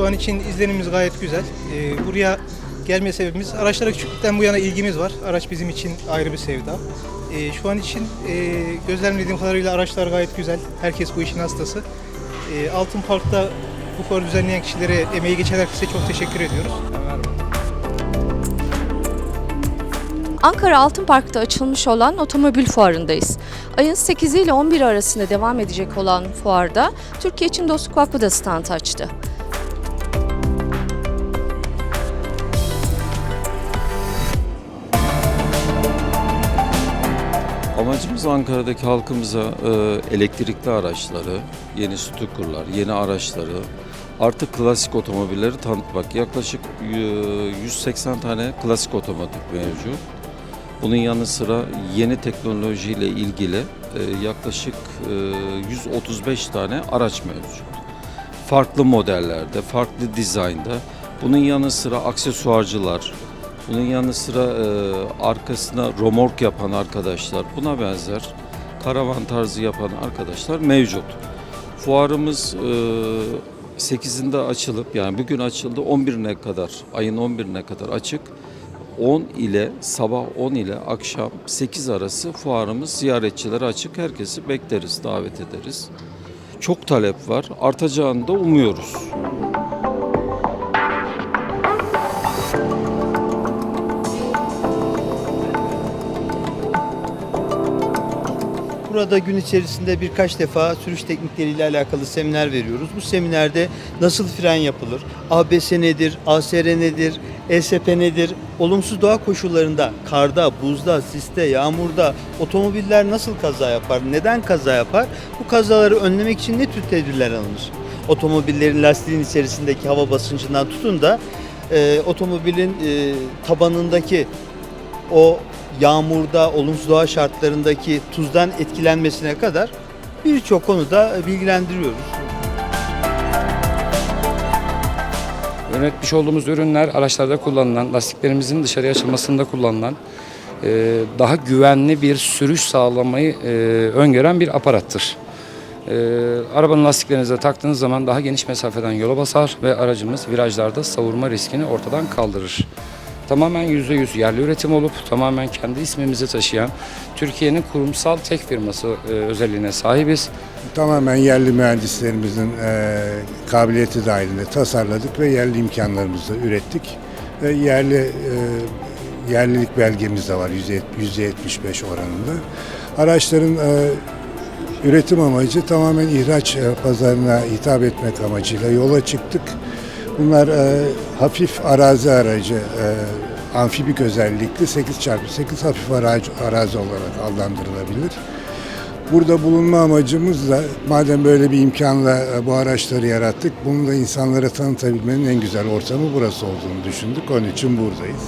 Şu an için izlenimimiz gayet güzel. Ee, buraya gelme sebebimiz araçlara küçüklükten bu yana ilgimiz var. Araç bizim için ayrı bir sevda. Ee, şu an için e, gözlemlediğim kadarıyla araçlar gayet güzel. Herkes bu işin hastası. Ee, Altın Park'ta bu fuarı düzenleyen kişilere, emeği geçen herkese çok teşekkür ediyoruz. Ankara Altın Park'ta açılmış olan otomobil fuarındayız. Ayın 8 ile 11 arasında devam edecek olan fuarda Türkiye için Dostluk Vakfı da stand açtı. Amacımız Ankara'daki halkımıza e, elektrikli araçları, yeni stukurlar, yeni araçları, artık klasik otomobilleri tanıtmak. Yaklaşık e, 180 tane klasik otomobil mevcut. Bunun yanı sıra yeni teknolojiyle ilgili e, yaklaşık e, 135 tane araç mevcut. Farklı modellerde, farklı dizaynda. Bunun yanı sıra aksesuarcılar, bunun yanı sıra e, arkasına romork yapan arkadaşlar, buna benzer karavan tarzı yapan arkadaşlar mevcut. Fuarımız e, 8'inde açılıp yani bugün açıldı 11'ine kadar, ayın 11'ine kadar açık. 10 ile sabah 10 ile akşam 8 arası fuarımız ziyaretçilere açık. Herkesi bekleriz, davet ederiz. Çok talep var. Artacağını da umuyoruz. Burada gün içerisinde birkaç defa sürüş teknikleriyle alakalı seminer veriyoruz. Bu seminerde nasıl fren yapılır, ABS nedir, ASR nedir, ESP nedir, olumsuz doğa koşullarında, karda, buzda, siste, yağmurda otomobiller nasıl kaza yapar, neden kaza yapar, bu kazaları önlemek için ne tür tedbirler alınır? Otomobillerin lastiğin içerisindeki hava basıncından tutun da e, otomobilin e, tabanındaki o yağmurda, olumsuz doğa şartlarındaki tuzdan etkilenmesine kadar birçok konuda bilgilendiriyoruz. Üretmiş olduğumuz ürünler araçlarda kullanılan, lastiklerimizin dışarıya açılmasında kullanılan e, daha güvenli bir sürüş sağlamayı e, öngören bir aparattır. E, arabanın lastiklerinize taktığınız zaman daha geniş mesafeden yola basar ve aracımız virajlarda savurma riskini ortadan kaldırır. Tamamen %100 yerli üretim olup tamamen kendi ismimizi taşıyan Türkiye'nin kurumsal tek firması e, özelliğine sahibiz. Tamamen yerli mühendislerimizin e, kabiliyeti dahilinde tasarladık ve yerli imkanlarımızla ürettik. Ve yerli e, yerlilik belgemiz de var yüzde 75 oranında. Araçların e, üretim amacı tamamen ihraç e, pazarına hitap etmek amacıyla yola çıktık. Bunlar e, hafif arazi aracı, e, amfibik özellikli 8x8 hafif arazi, arazi olarak adlandırılabilir. Burada bulunma amacımız da madem böyle bir imkanla e, bu araçları yarattık, bunu da insanlara tanıtabilmenin en güzel ortamı burası olduğunu düşündük. Onun için buradayız.